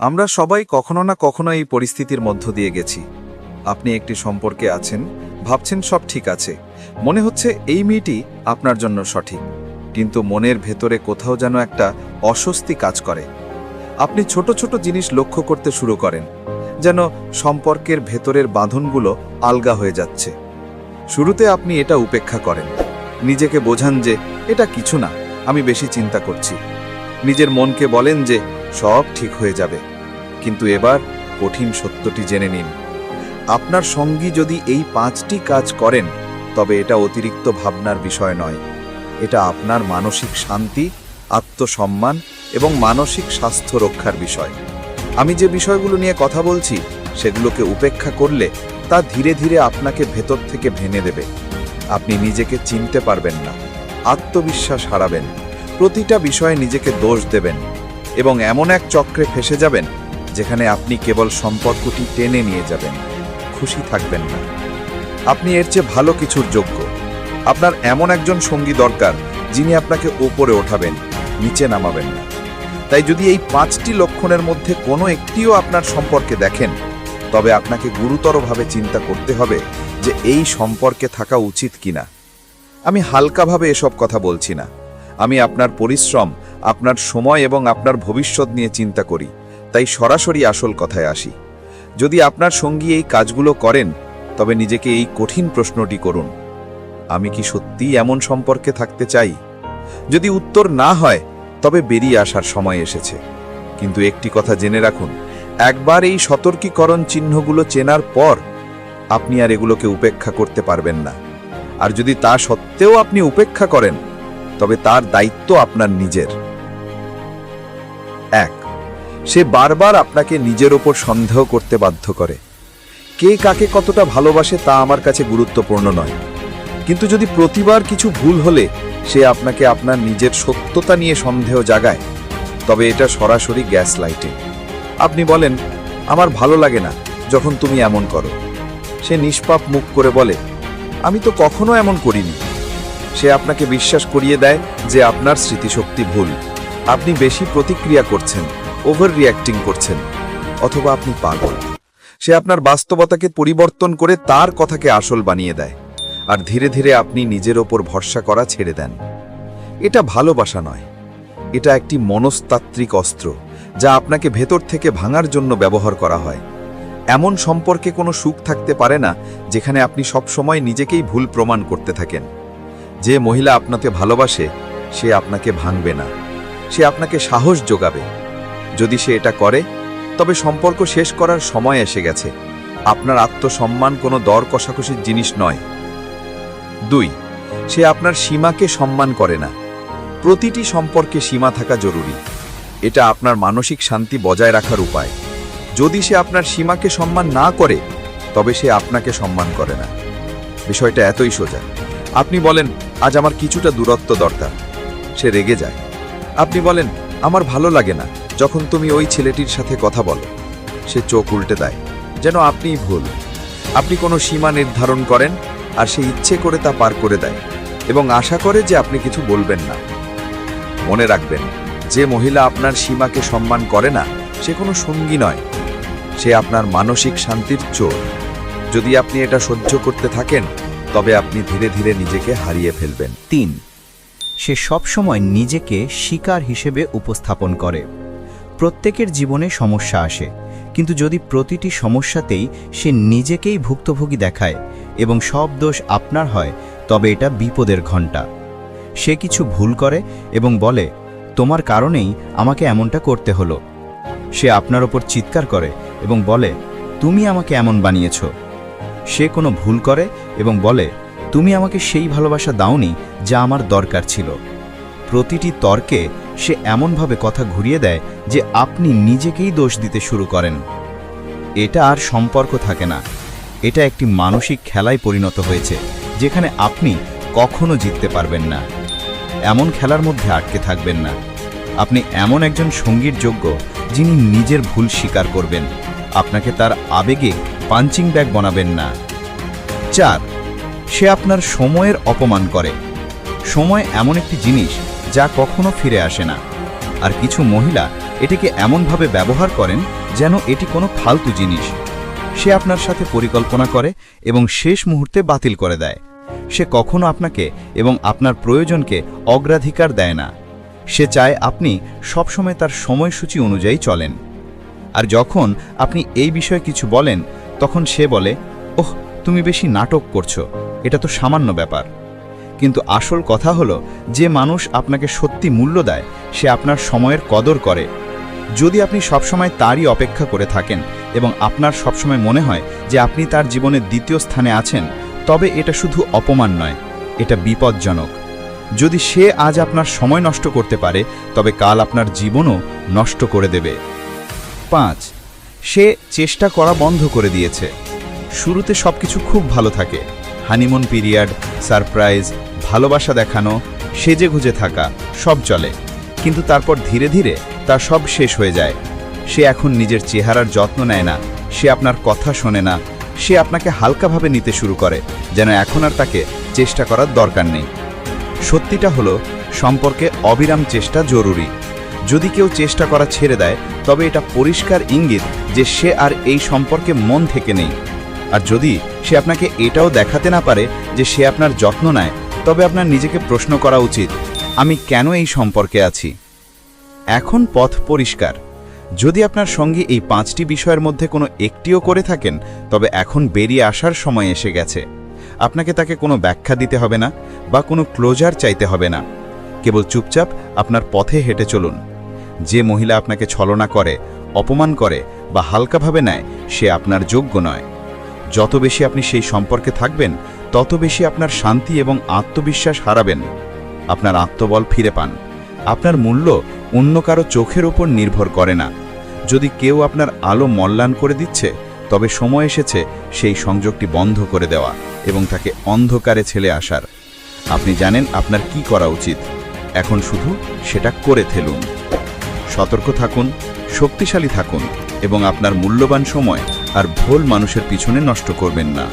আমরা সবাই কখনো না কখনো এই পরিস্থিতির মধ্য দিয়ে গেছি। আপনি একটি সম্পর্কে আছেন, ভাবছেন সব ঠিক আছে। মনে হচ্ছে এই মেয়েটি আপনার জন্য সঠিক। কিন্তু মনের ভেতরে কোথাও যেন একটা অস্বস্তি কাজ করে। আপনি ছোট ছোট জিনিস লক্ষ্য করতে শুরু করেন, যেন সম্পর্কের ভেতরের বাঁধনগুলো আলগা হয়ে যাচ্ছে। শুরুতে আপনি এটা উপেক্ষা করেন। নিজেকে বোঝান যে এটা কিছু না, আমি বেশি চিন্তা করছি। নিজের মনকে বলেন যে সব ঠিক হয়ে যাবে। কিন্তু এবার কঠিন সত্যটি জেনে নিন। আপনার সঙ্গী যদি এই পাঁচটি কাজ করেন, তবে এটা অতিরিক্ত ভাবনার বিষয় নয়। এটা আপনার মানসিক শান্তি, আত্মসম্মান এবং মানসিক স্বাস্থ্য রক্ষার বিষয়। আমি যে বিষয়গুলো নিয়ে কথা বলছি, সেগুলোকে উপেক্ষা করলে তা ধীরে ধীরে আপনাকে ভেতর থেকে ভেঙে দেবে। আপনি নিজেকে চিনতে পারবেন না, আত্মবিশ্বাস হারাবেন, প্রতিটা বিষয়ে নিজেকে দোষ দেবেন এবং এমন এক চক্রে ফেসে যাবেন যেখানে আপনি কেবল সম্পর্কটি টেনে নিয়ে যাবেন। খুশি থাকবেন না। আপনি এর চেয়ে ভালো কিছুর যোগ্য। আপনার এমন একজন সঙ্গী দরকার, যিনি আপনাকে ওপরে ওঠাবেন, নিচে নামাবেন না। তাই যদি এই পাঁচটি লক্ষণের মধ্যে কোনো একটিও আপনার সম্পর্কে দেখেন, তবে আপনাকে গুরুতরভাবে চিন্তা করতে হবে যে এই সম্পর্কে থাকা উচিত কিনা। আমি হালকাভাবে এসব কথা বলছি না। আমি আপনার পরিশ্রম, আপনার সময় এবং আপনার ভবিষ্যৎ নিয়ে চিন্তা করি। তাই সরাসরি আসল কথায় আসি। যদি আপনার সঙ্গী এই কাজগুলো করেন, তবে নিজেকে এই কঠিন প্রশ্নটি করুন, আমি কি সত্যিই এমন সম্পর্কে থাকতে চাই? যদি উত্তর না হয়, তবে বেরিয়ে আসার সময় এসেছে। কিন্তু একটি কথা জেনে রাখুন, একবার এই সতর্কীকরণ চিহ্নগুলো চেনার পর, আপনি আর এগুলোকে উপেক্ষা করতে পারবেন না। আর যদি তা সত্ত্বেও আপনি উপেক্ষা করেন, তবে তার দায়িত্ব আপনার নিজের। এক সে বারবার আপনাকে নিজের ওপর সন্দেহ করতে বাধ্য করে। কে কাকে কতটা ভালোবাসে তা আমার কাছে গুরুত্বপূর্ণ নয়। কিন্তু যদি প্রতিবার কিছু ভুল হলে সে আপনাকে আপনার নিজের সত্যতা নিয়ে সন্দেহ জাগায়, তবে এটা সরাসরি গ্যাস লাইটে আপনি বলেন, আমার ভালো লাগে না যখন তুমি এমন করো। সে নিষ্পাপ মুখ করে বলে, আমি তো কখনো এমন করিনি। সে আপনাকে বিশ্বাস করিয়ে দেয় যে আপনার স্মৃতিশক্তি ভুল। আপনি বেশি প্রতিক্রিয়া করছেন। ওভার রিয়াক্টিং করছেন, অথবা আপনি পাগল। সে আপনার বাস্তবতাকে পরিবর্তন করে তার কথাকে আসল বানিয়ে দেয়, আর ধীরে ধীরে আপনি নিজের ওপর ভরসা করা ছেড়ে দেন। এটা ভালোবাসা নয়, এটা একটি মনস্তাত্ত্বিক অস্ত্র, যা আপনাকে ভেতর থেকে ভাঙার জন্য ব্যবহার করা হয়। এমন সম্পর্কে কোনো সুখ থাকতে পারে না, যেখানে আপনি সবসময় নিজেকেই ভুল প্রমাণ করতে থাকেন। যে মহিলা আপনাকে ভালোবাসে, সে আপনাকে ভাঙবে না, সে আপনাকে সাহস যোগাবে। যদি সে এটা করে, তবে সম্পর্ক শেষ করার সময় এসে গেছে। আপনার আত্মসম্মান কোনো দর কষাকষির জিনিস নয়। দুই, সে আপনার সীমাকে সম্মান করে না। প্রতিটি সম্পর্কে সীমা থাকা জরুরি। এটা আপনার মানসিক শান্তি বজায় রাখার উপায়। যদি সে আপনার সীমাকে সম্মান না করে, তবে সে আপনাকে সম্মান করে না। বিষয়টা এতই সোজা। আপনি বলেন, আজ আমার কিছুটা দূরত্ব দরকার। সে রেগে যায়। আপনি বলেন, আমার ভালো লাগে না। যখন তুমি ওই ছেলেটির সাথে কথা বলো, সে চোখ উল্টে দেয়, যেন আপনিই ভুল। আপনি কোনো সীমা নির্ধারণ করেন আর সে ইচ্ছে করে তা পার করে দেয় এবং আশা করে যে আপনি কিছু বলবেন না। মনে রাখবেন, যে মহিলা আপনার সীমাকে সম্মান করে না, সে কোনো সঙ্গী নয়। সে আপনার মানসিক শান্তির চোর। যদি আপনি এটা সহ্য করতে থাকেন, তবে আপনি ধীরে ধীরে নিজেকে হারিয়ে ফেলবেন। তিন, সে সবসময় নিজেকে শিকার হিসেবে উপস্থাপন করে। প্রত্যেকের জীবনে সমস্যা আসে। কিন্তু যদি প্রতিটি সমস্যাতেই সে নিজেকেই ভুক্তভোগী দেখায় এবং সব দোষ আপনার হয়, তবে এটা বিপদের ঘণ্টা। সে কিছু ভুল করে এবং বলে, তোমার কারণেই আমাকে এমনটা করতে হলো। সে আপনার ওপর চিৎকার করে এবং বলে, তুমি আমাকে এমন বানিয়েছ। সে কোনো ভুল করে এবং বলে, তুমি আমাকে সেই ভালোবাসা দাওনি যা আমার দরকার ছিল। প্রতিটি তর্কে সে এমনভাবে কথা ঘুরিয়ে দেয় যে আপনি নিজেকেই দোষ দিতে শুরু করেন। এটা আর সম্পর্ক থাকে না। এটা একটি মানসিক খেলায় পরিণত হয়েছে, যেখানে আপনি কখনো জিততে পারবেন না। এমন খেলার মধ্যে আটকে থাকবেন না। আপনি এমন একজন সঙ্গীর যোগ্য যিনি নিজের ভুল স্বীকার করবেন। আপনাকে তার আবেগে পাঞ্চিং ব্যাগ বানাবেন না। চার, সে আপনার সময়ের অপমান করে। সময় এমন একটি জিনিস যা কখনো ফিরে আসে না। আর কিছু মহিলা এটিকে এমনভাবে ব্যবহার করেন যেন এটি কোনো ফালতু জিনিস। সে আপনার সাথে পরিকল্পনা করে এবং শেষ মুহূর্তে বাতিল করে দেয়। সে কখনো আপনাকে এবং আপনার প্রয়োজনকে অগ্রাধিকার দেয় না। সে চায় আপনি সবসময় তার সময়সূচি অনুযায়ী চলেন। আর যখন আপনি এই বিষয়ে কিছু বলেন, তখন সে বলে, ওহ, তুমি বেশি নাটক করছ। এটা তো সামান্য ব্যাপার। কিন্তু আসল কথা হলো, যে মানুষ আপনাকে সত্যি মূল্য দেয়, সে আপনার সময়ের কদর করে। যদি আপনি সবসময় তারই অপেক্ষা করে থাকেন এবং আপনার সবসময় মনে হয় যে আপনি তার জীবনের দ্বিতীয় স্থানে আছেন, তবে এটা শুধু অপমান নয়, এটা বিপজ্জনক। যদি সে আজ আপনার সময় নষ্ট করতে পারে, তবে কাল আপনার জীবনও নষ্ট করে দেবে। পাঁচ, সে চেষ্টা করা বন্ধ করে দিয়েছে। শুরুতে সবকিছু খুব ভালো থাকে। হানিমুন পিরিয়ড, সারপ্রাইজ ভালোবাসা দেখানো, সেজে গুজে থাকা, সব চলে। কিন্তু তারপর ধীরে ধীরে তার সব শেষ হয়ে যায়। সে এখন নিজের চেহারার যত্ন নেয় না, সে আপনার কথা শোনে না, সে আপনাকে হালকাভাবে নিতে শুরু করে, যেন এখন আর তাকে চেষ্টা করার দরকার নেই। সত্যিটা হলো, সম্পর্কে অবিরাম চেষ্টা জরুরি। যদি কেউ চেষ্টা করা ছেড়ে দেয়, তবে এটা পরিষ্কার ইঙ্গিত যে সে আর এই সম্পর্কে মন থেকে নেই। আর যদি সে আপনাকে এটাও দেখাতে না পারে যে সে আপনার যত্ন নেয় তবে আপনার নিজেকে প্রশ্ন করা উচিত, আমি কেন এই সম্পর্কে আছি? এখন পথ পরিষ্কার। যদি আপনার সঙ্গে এই পাঁচটি বিষয়ের মধ্যে কোনো একটিও করে থাকেন, তবে এখন বেরিয়ে আসার সময় এসে গেছে। আপনাকে তাকে কোনো ব্যাখ্যা দিতে হবে না বা কোনো ক্লোজার চাইতে হবে না। কেবল চুপচাপ আপনার পথে হেঁটে চলুন। যে মহিলা আপনাকে ছলনা করে, অপমান করে বা হালকাভাবে নেয়, সে আপনার যোগ্য নয়। যত বেশি আপনি সেই সম্পর্কে থাকবেন তত বেশি আপনার শান্তি এবং আত্মবিশ্বাস হারাবেন। আপনার আত্মবল ফিরে পান। আপনার মূল্য অন্য কারও চোখের ওপর নির্ভর করে না। যদি কেউ আপনার আলো মল্যাণ করে দিচ্ছে, তবে সময় এসেছে সেই সংযোগটি বন্ধ করে দেওয়া এবং তাকে অন্ধকারে ছেলে আসার। আপনি জানেন আপনার কি করা উচিত। এখন শুধু সেটা করে ফেলুন। সতর্ক থাকুন, শক্তিশালী থাকুন এবং আপনার মূল্যবান সময় আর ভুল মানুষের পিছনে নষ্ট করবেন না।